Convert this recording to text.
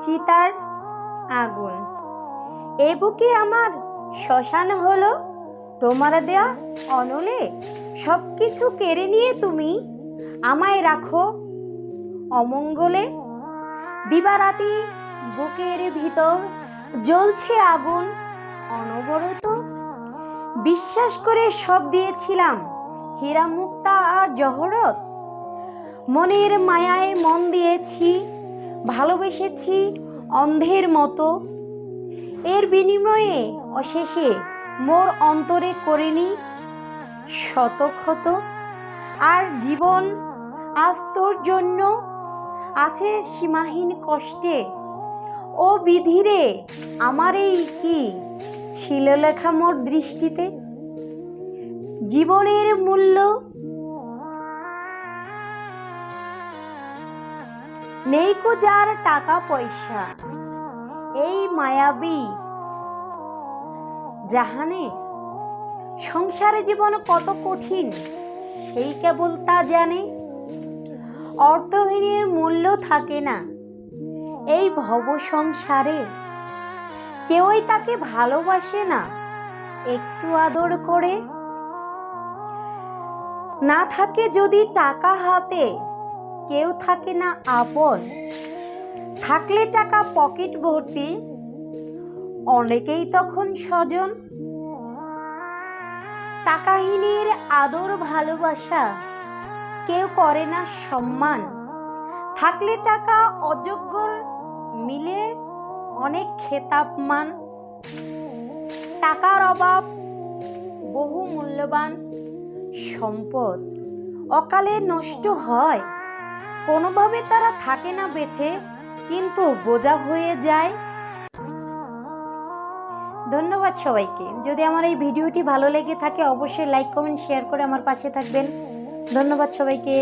চিতার আগুন। এ বুকে আমার শ্মশান হলো, তোমার দেয়া অনলে সব কিছু কেড়ে নিয়ে তুমি আমায় রাখো অমঙ্গলে। দিবারাতি বুকের ভিতর জ্বলছে আগুন অনবরত। বিশ্বাস করে সব দিয়েছিলাম হীরা মুক্তা আর জহরত। মনের মায়ায় মন দিয়েছি। ভালোবেসেছি অন্ধের মতো। এর বিনিময়ে অশেষে মোর অন্তরে করিনি শতক্ষত। আর জীবন আজ তোর জন্য আছে সীমাহীন কষ্টে। ও বিধিরে আমার এই কি ছিল লেখা মোর দৃষ্টিতে। জীবনের মূল্য নেই কো যার টাকা পয়সা। এই মায়াবী জাহানে সংসারে জীবন কত কঠিন, সেই কেবল তা জানে। অর্থহীনের মূল্য থাকে না এই ভব সংসারে। কেউই তাকে ভালোবাসে না, একটু আদর করে। না থাকে যদি টাকা হাতে কেউ থাকে না আপন। থাকলে টাকা পকেট ভর্তি, অনেকেই তখন স্বজন। টাকাহীনের আদর ভালোবাসা কেউ করে না সম্মান। থাকলে টাকা অযোগ্য মিলে অনেক খেতাব মান টাকার অভাব বহু মূল্যবান সম্পদ। অকালে নষ্ট হয়। কোনোভাবে তারা থাকে না বেছে, কিন্তু বোঝা হয়ে যায়। ধন্যবাদ সবাইকে। যদি আমার এই ভিডিওটি ভালো লেগে থাকে, অবশ্যই লাইক কমেন্ট শেয়ার করে আমার পাশে থাকবেন। ধন্যবাদ সবাইকে।